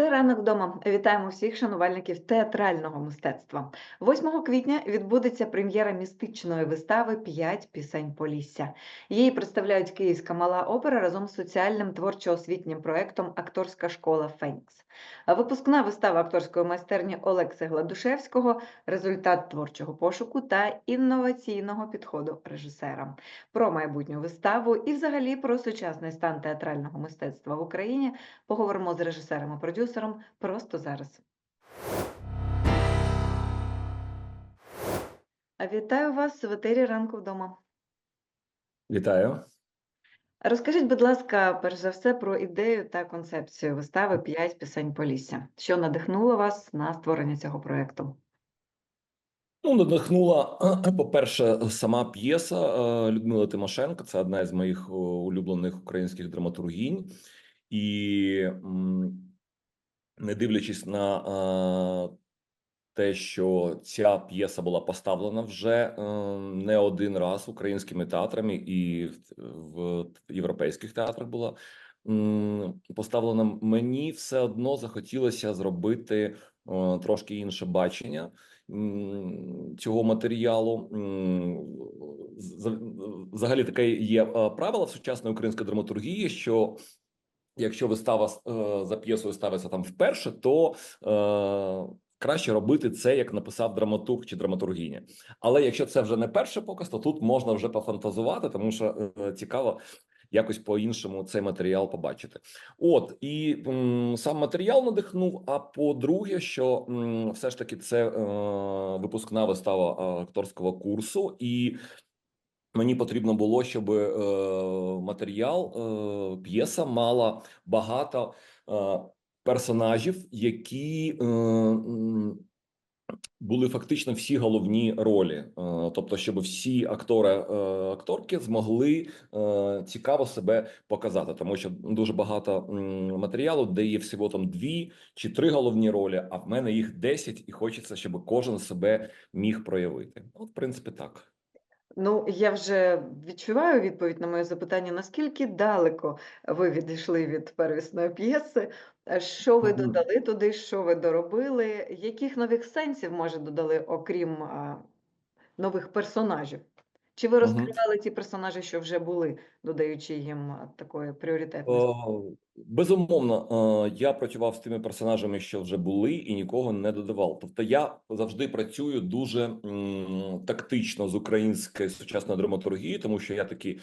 Це ранок вдома. Вітаємо всіх шанувальників театрального мистецтва. 8 квітня відбудеться прем'єра містичної вистави П'ять пісень Полісся. Її представляють Київська мала опера разом з соціальним творчо-освітнім проектом Акторська школа Фенікс. Випускна вистава акторської майстерні Олекси Гладушевського результат творчого пошуку та інноваційного підходу режисера. Про майбутню виставу і, взагалі, про сучасний стан театрального мистецтва в Україні поговоримо з режисером і продюсером просто зараз. А Вітаю вас в етері ранку вдома. Вітаю. Розкажіть, будь ласка, перш за все про ідею та концепцію вистави «П'ять пісень Полісся. Що надихнуло вас на створення цього проєкту? Ну, надихнула, по-перше, сама п'єса е, Людмила Тимошенко. Це одна із моїх е, улюблених українських драматургінь. І не дивлячись на е, те, що ця п'єса була поставлена вже е, не один раз українськими театрами, і в європейських театрах була м, поставлена, мені все одно захотілося зробити е, трошки інше бачення цього матеріалу. Взагалі таке є е, правило в сучасної української драматургії, що якщо вистава е, за п'єсою ставиться там вперше, то е, краще робити це, як написав драматург чи драматургіня. Але якщо це вже не перший показ, то тут можна вже пофантазувати, тому що е, цікаво якось по-іншому цей матеріал побачити. От і м, сам матеріал надихнув. А по-друге, що м, все ж таки це е, випускна вистава е, акторського курсу, і мені потрібно було, щоб е, матеріал, е, п'єса мала багато е, персонажів, які е, були фактично всі головні ролі, Е, тобто, щоб всі актори е, акторки змогли е, цікаво себе показати, тому що дуже багато матеріалу, де є всього там дві чи три головні ролі, а в мене їх 10, і хочеться, щоб кожен себе міг проявити. От, в принципі, так. Ну, я вже відчуваю відповідь на моє запитання, наскільки далеко ви відійшли від первісної п'єси, Е, що ви додали туди, що ви доробили, яких нових сенсів, може, додали, окрім а, нових персонажів? Чи ви розкривали ті персонажі, що вже були, додаючи їм такої пріоритетності? О, безумовно, е, я працював з тими персонажами, що вже були, і нікого не додавав. Тобто, я завжди працюю дуже м, тактично з українською сучасною драматургією, тому що я такий.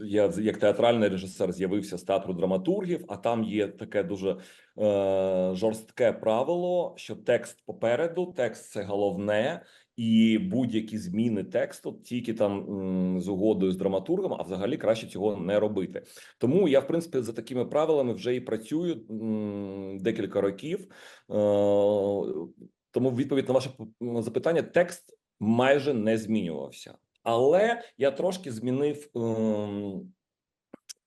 Я як театральний режисер з'явився з театру драматургів, а там є таке дуже е, жорстке правило, що текст попереду, текст це головне, і будь-які зміни тексту тільки там з угодою з драматургом, а взагалі краще цього не робити. Тому я, в принципі, за такими правилами вже і працюю декілька років. Е, Тому, відповідь на ваше запитання, текст майже не змінювався. Але я трошки змінив ем,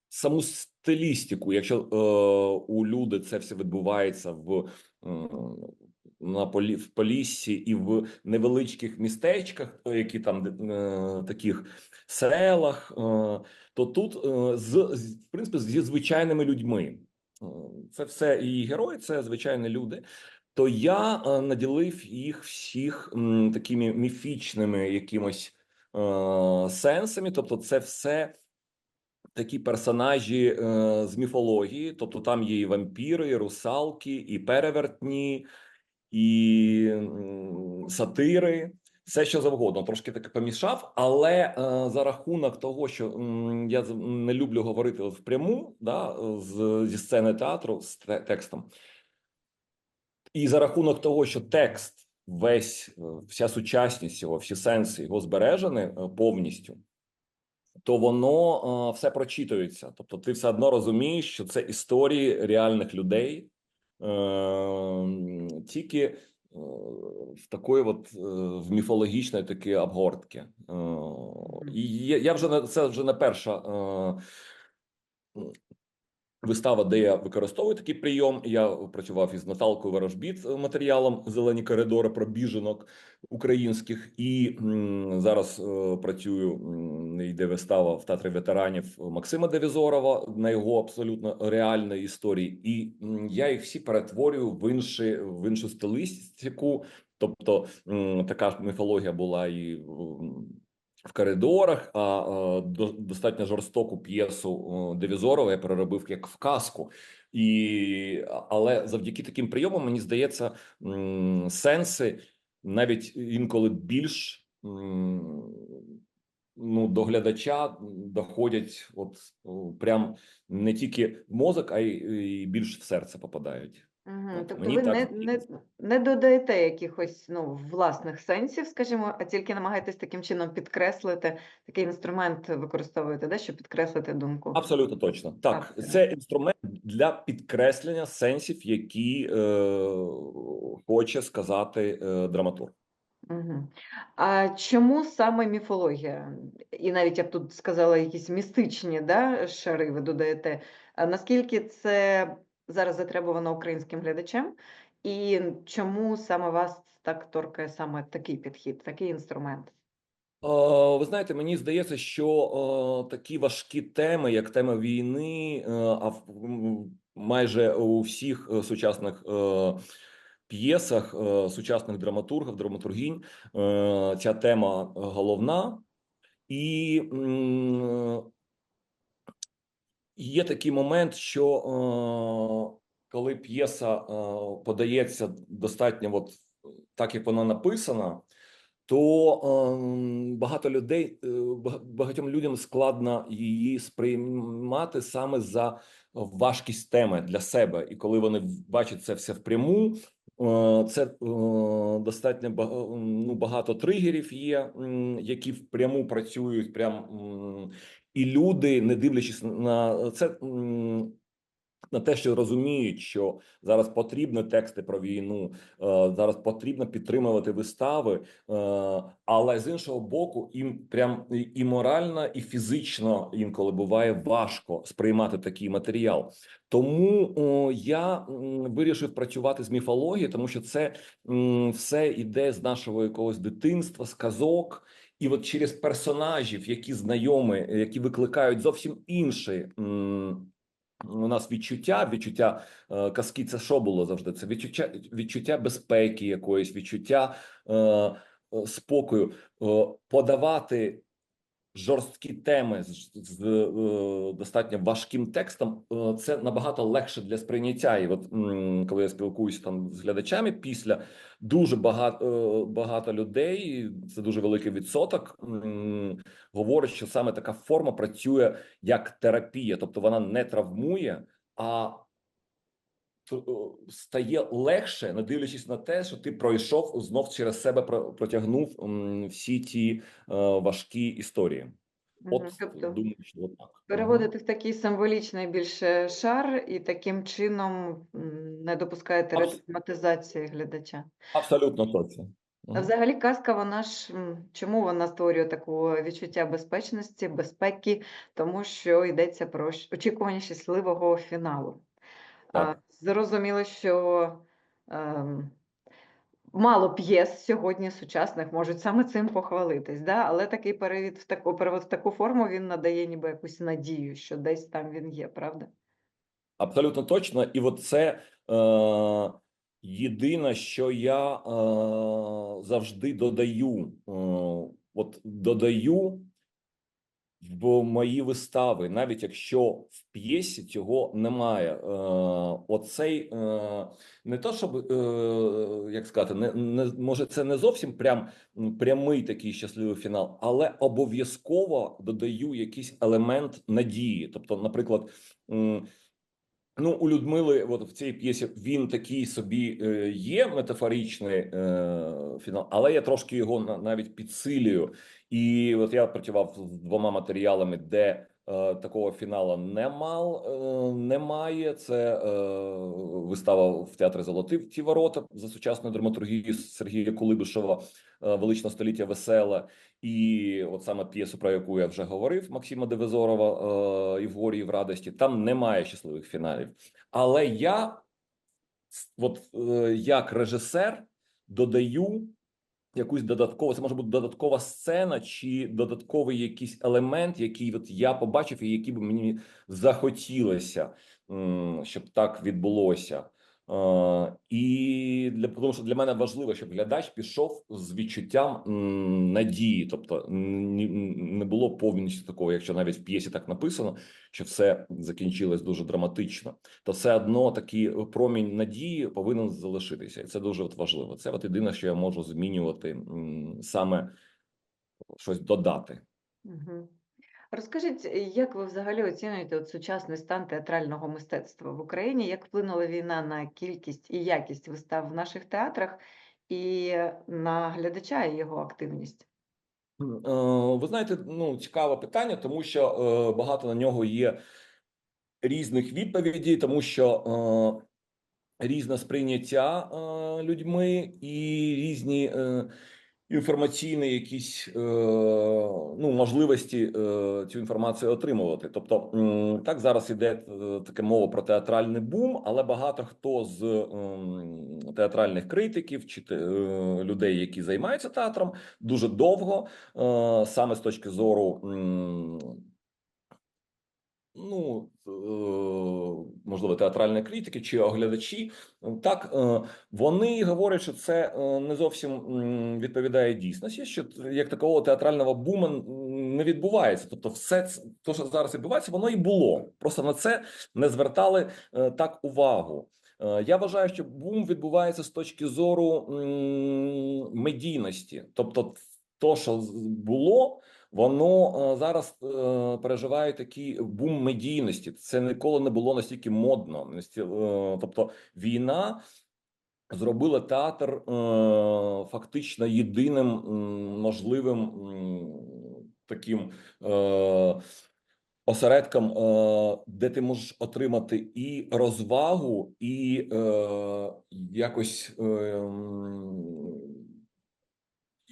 саму стилістику. Якщо е, у люди це все відбувається в на полі в Поліссі і в невеличких містечках, е, які там е, таких селах, е, то тут е, з, з в принципі зі звичайними людьми. Е, Це все і герої, це звичайні люди. То я е, наділив їх всіх м, такими міфічними якимось е, сенсами. Тобто, це все такі персонажі е, з міфології. Тобто, там є і вампіри, і русалки, і перевертні, і сатири. Все, що завгодно, трошки таке помішав, але е, за рахунок того, що я не люблю говорити впряму, да, з, зі сцени театру з те- текстом, і за рахунок того, що текст, весь е, вся сучасність його, всі сенси його збережені е, повністю, то воно е, все прочитується. Тобто, ти все одно розумієш, що це історії реальних людей, тільки е, в такої, от е, в міфологічної такі обгортки. Е, І я, я вже на це вже не перша. Вистава, де я використовую такий прийом. Я працював із Наталкою Ворожбіт е, матеріалом Зелені коридори про біженок українських, і м, зараз е, працюю. Йде вистава в театрі ветеранів Максима Девізорова на його абсолютно реальної історії, і м, я їх всі перетворюю в інші в іншу стилістику. Тобто м, така ж міфологія була і м, в коридорах, а до- достатньо жорстоку п'єсу Девізорова я переробив як в казку. І, але завдяки таким прийомам, мені здається, сенси навіть інколи більш ну, до глядача доходять, от прям не тільки в мозок, а й, більш в серце попадають. От Тобто мені ви так не, не, здається. не додаєте якихось ну, власних сенсів, скажімо, а тільки намагаєтесь таким чином підкреслити, такий інструмент використовуєте, да, щоб підкреслити думку. Абсолютно точно. Так, Автора. це інструмент для підкреслення сенсів, які е, хоче сказати е, драматург. Мгм. А чому саме міфологія? І навіть я б тут сказала, якісь містичні да, шари ви додаєте. А наскільки це зараз затребувано українським глядачем? І чому саме вас так торкає саме такий підхід, такий інструмент? Е, Ви знаєте, мені здається, що е, такі важкі теми, як тема війни, е, а майже у всіх сучасних п'єсах, сучасних драматургів, драматургінь, ця тема головна. І є такий момент, що е, коли п'єса е, подається достатньо, от так як вона написана, то ем, багато людей, е, багатьом людям складно її сприймати саме за важкість теми для себе. І коли вони бачать це все впряму, е, це е, достатньо ну, багато тригерів є, які впряму працюють. Прям і люди, не дивлячись на це. на те, що розуміють, що зараз потрібні тексти про війну, е, зараз потрібно підтримувати вистави, е, але з іншого боку, їм прям і- морально, і фізично інколи буває важко сприймати такий матеріал. Тому я вирішив працювати з міфологією, тому що це все іде з нашого якогось дитинства, з казок. І от через персонажів, які знайомі, які викликають зовсім інші у нас відчуття, відчуття е, казки, це що було завжди? Це відчуття, відчуття безпеки, якоїсь відчуття е, е, спокою, е, подавати жорсткі теми з, з е, достатньо важким текстом. е, це набагато легше для сприйняття. І от коли я спілкуюся там з глядачами після дуже багато, е, багато людей, це дуже великий відсоток. м, Говорять, що саме така форма працює як терапія, тобто вона не травмує, а стає легше, не дивлячись на те, що ти пройшов знов через себе протягнув всі ті е, важкі історії. От Тобто думаю, що так. Мгм. в такий символічний більше шар і таким чином не допускаєте Абс- ретравматизації глядача. Абсолютно точно. А взагалі казка, вона ж чому вона створює таку відчуття безпечності, безпеки, тому що йдеться про очікування щасливого фіналу. Так. Зрозуміло, що ем, мало п'єс сьогодні сучасних можуть саме цим похвалитись, да? але такий перевід в таку перевод в таку форму він надає ніби якусь надію, що десь там він є, правда? Абсолютно точно. І от це е, єдине, що я е, завжди додаю. Е, от додаю в мої вистави, навіть якщо в п'єсі цього немає. Е, оцей е, не то, щоб е, як сказати, не, не може це не зовсім прям прямий такий щасливий фінал, але обов'язково додаю якийсь елемент надії. Тобто, наприклад. Ну, у Людмили, от в цій п'єсі він такий собі е, є метафоричний е, фінал, але я трошки його на- навіть підсилюю. І от я працював з двома матеріалами, де е, такого фіналу не мав, е, немає. Це е, вистава в театрі Золоті ті ворота за сучасною драматургією Сергія Кулибишева е, Величне століття веселе. І от саме п'єсу, про яку я вже говорив, Максима Девизорова е, і в в радості. Там немає щасливих фіналів. Але я, от е, як режисер, додаю якусь додаткову, це може бути додаткова сцена чи додатковий якийсь елемент, який от я побачив, і який би мені захотілося, щоб так відбулося. Е, і для тому, що для мене важливо, щоб глядач пішов з відчуттям надії, тобто не було повністю такого, якщо навіть в п'єсі так написано, що все закінчилось дуже драматично, то все одно такий промінь надії повинен залишитися, і це дуже от важливо. Це от єдине, що я можу змінювати саме щось додати. Мгм. Розкажіть, як ви взагалі оцінюєте от сучасний стан театрального мистецтва в Україні? Як вплинула війна на кількість і якість вистав в наших театрах і на глядача і його активність? Е, Ви знаєте, ну цікаве питання, тому що е, багато на нього є різних відповідей, тому що е, різне сприйняття е, людьми і різні е, інформаційні якісь е, ну можливості е, цю інформацію отримувати. Тобто, так зараз іде е, таке мова про театральний бум, але багато хто з ем, театральних критиків чи людей, які займаються театром, дуже довго саме з точки зору. Ну, е, можливо, театральної критики чи оглядачі, так е, вони говорять, що це е, не зовсім відповідає дійсності, що як такого театрального буму не відбувається. Тобто, все це, то, що зараз відбувається, воно і було. Просто на це не звертали так увагу. Я вважаю, що бум відбувається з точки зору медійності, тобто, то, що було, воно е, зараз е, переживає такий бум медійності. Це ніколи не було настільки модно. Е, Тобто, війна зробила театр фактично єдиним можливим таким. Осередком, де ти можеш отримати і розвагу, і якось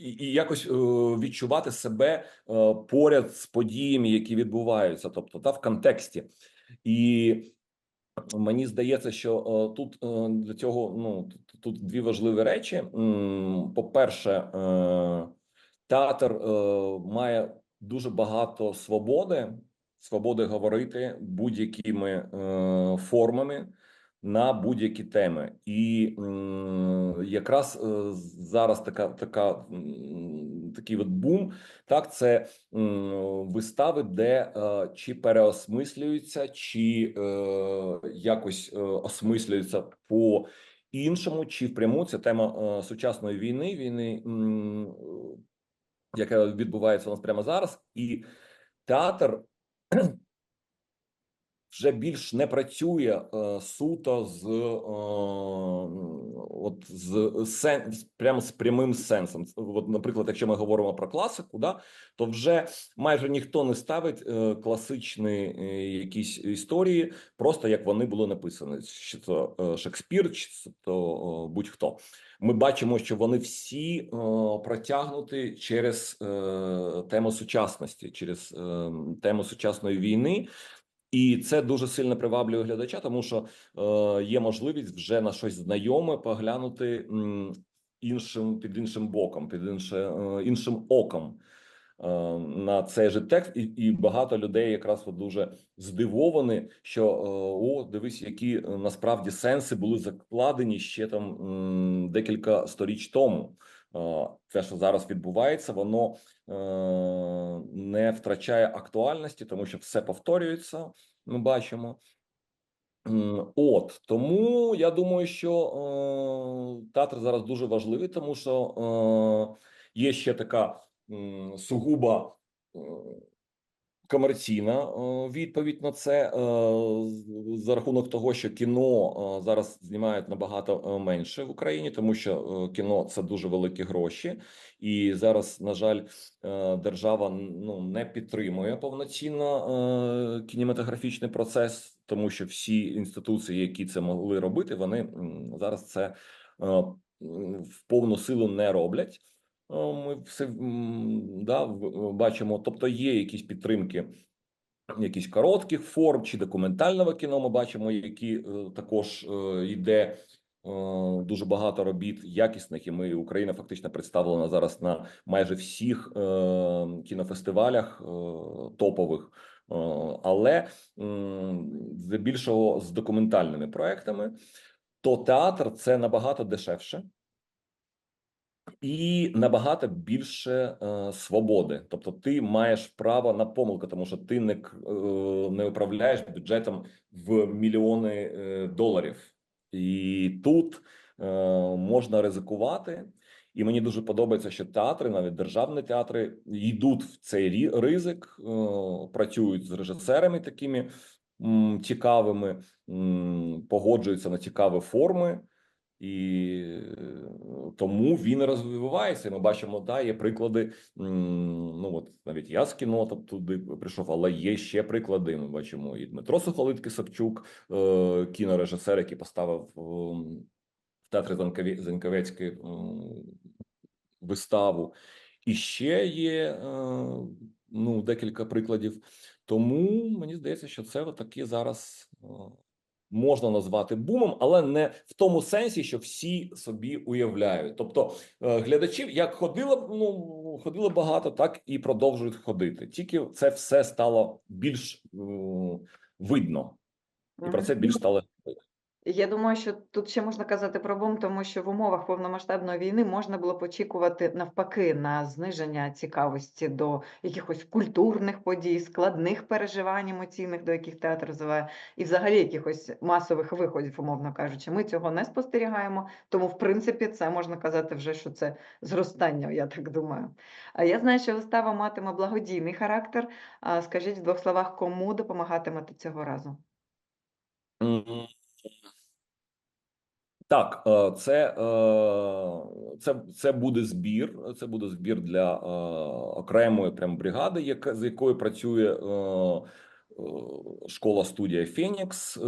і, і якось е, відчувати себе е, поряд з подіями, які відбуваються, тобто та в контексті. І мені здається, що е, тут для цього ну тут, дві важливі речі. По-перше, театр має дуже багато свободи, свободи говорити будь-якими формами на будь-які теми, і якраз е, зараз така така такий от бум. Так, це вистави, де е, чи переосмислюються, чи е, якось осмислюються по іншому, чи впряму. Це тема сучасної війни, війни, яка відбувається у нас прямо зараз, і театр вже більш не працює е, суто з е, от з сен прямо з прямим сенсом. От, наприклад, якщо ми говоримо про класику, да то вже майже ніхто не ставить е, класичні е, якісь історії, просто як вони були написані, чи то е, Шекспір, чи то е, будь-хто. Ми бачимо, що вони всі е, протягнуті через е, тему сучасності, через е, тему сучасної війни. І це дуже сильно приваблює глядача, тому що е, є можливість вже на щось знайоме поглянути іншим під іншим боком, під інше, е, іншим оком е, на цей же текст, і, і багато людей якраз дуже здивовані, що е, о, дивись, які е, насправді сенси були закладені ще там м, декілька сторіч тому. Те, що зараз відбувається, воно е, не втрачає актуальності, тому що все повторюється. Ми бачимо. От тому я думаю, що е, театр зараз дуже важливий, тому що е, є ще така сугуба комерційна е, відповідь на це е, за рахунок того, що кіно е, зараз знімають набагато менше в Україні, тому що кіно це дуже великі гроші, і зараз, на жаль, держава ну не підтримує повноцінно кінематографічний процес, тому що всі інституції, які це могли робити, вони зараз це в повну силу не роблять. Е, Ми все да, бачимо, тобто є якісь підтримки якісь коротких форм чи документального кіно. Ми бачимо, які е, також е, йде е, дуже багато робіт якісних, і ми Україна фактично представлена зараз на майже всіх е, кінофестивалях е, топових. Е, Але здебільшого з документальними проектами, то театр це набагато дешевше і набагато більше е, свободи. Тобто, ти маєш право на помилку, тому що ти не е, не управляєш бюджетом в мільйони е, доларів, і тут е, можна ризикувати. І мені дуже подобається, що театри, навіть державні театри, йдуть в цей ризик, е, працюють з режисерами такими цікавими, погоджуються на цікаві форми. І е, тому він розвивається. Ми бачимо, да, є приклади. Ну от навіть я з кіно там туди прийшов, але є ще приклади. Ми бачимо і Дмитро Сухолиткий Савчук, е, кінорежисер, який поставив в театрі Заньковецький виставу. І ще є е, ну декілька прикладів. Тому мені здається, що це такі зараз можна назвати бумом, але не в тому сенсі, що всі собі уявляють. Тобто е, глядачів як ходило, ну ходило багато, так і продовжують ходити. Тільки це все стало більш видно, і про це більш стало. Я думаю, що тут ще можна казати про бум, тому що в умовах повномасштабної війни можна було б очікувати навпаки на зниження цікавості до якихось культурних подій, складних переживань емоційних, до яких театр розвиває, і взагалі якихось масових виходів, умовно кажучи. Ми цього не спостерігаємо, тому в принципі це можна казати вже, що це зростання, я так думаю. Я знаю, що вистава матиме благодійний характер. Скажіть в двох словах, кому допомагатимете цього разу? Так, е, це, е, це, це буде збір. Це буде збір для е, окремої прям бригади, яка з якою працює школа студія Фенікс.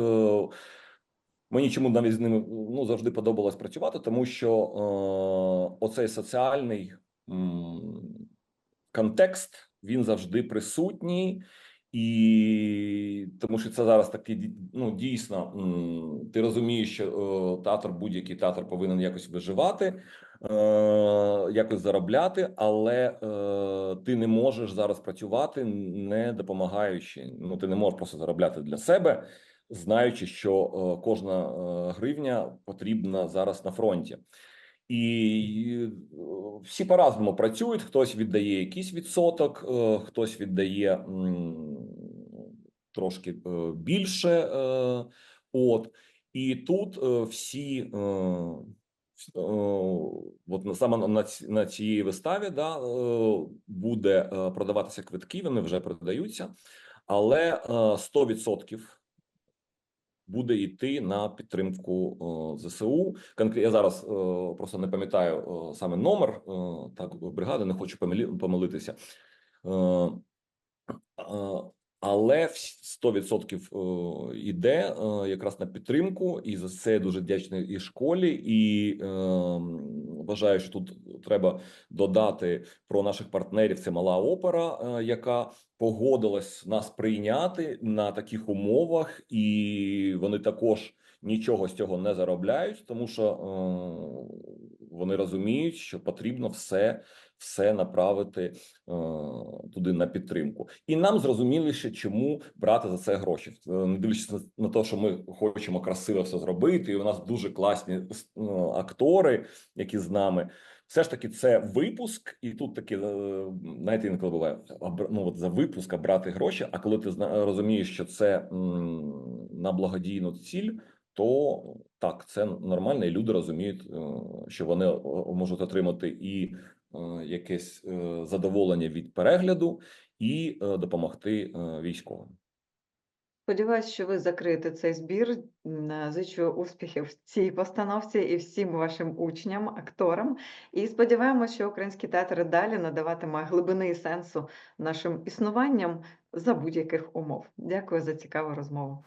Мені чому навіть з ними ну завжди подобалось працювати, тому що оцей соціальний контекст він завжди присутній, і тому що це зараз таки ді- ну дійсно ти розумієш, що театр, будь-який театр повинен якось виживати, е, якось заробляти, але е, ти не можеш зараз працювати, не допомагаючи. Ну ти не можеш просто заробляти для себе, знаючи, що е, кожна гривня потрібна зараз на фронті. І всі по-разному працюють. Хтось віддає якийсь відсоток, хтось віддає трошки е, більше. е, От і тут е, всі. От саме на цій виставі да, буде продаватися квитки, вони вже продаються, але е, 100% буде йти на підтримку ЗСУ. Я зараз просто не пам'ятаю саме номер так бригади, не хочу помилитися. Але вс- 100% е, йде е, якраз на підтримку, і за це я дуже вдячний і школі, і е, вважаю, що тут треба додати про наших партнерів. Це мала опера, е, яка погодилась нас прийняти на таких умовах, і вони також нічого з цього не заробляють, тому що е, вони розуміють, що потрібно все, все направити е, туди на підтримку. І нам зрозуміліше, чому брати за це гроші, Е, не дивлячись на, те, що ми хочемо красиво все зробити, і у нас дуже класні е, актори, які з нами. Все ж таки, це випуск, і тут таки е, знаєте, інколи буває ну, от за випуск брати гроші. А коли ти розумієш, що це на благодійну ціль, то так, це нормально, і люди розуміють, що вони можуть отримати і якесь е, задоволення від перегляду, і е, допомогти е, військовим. Сподіваюсь, що ви закриєте цей збір. Е, Зичу успіхів в цій постановці і всім вашим учням, акторам. І сподіваємося, що український театр далі надаватиме глибини і сенсу нашим існуванням за будь-яких умов. Дякую за цікаву розмову.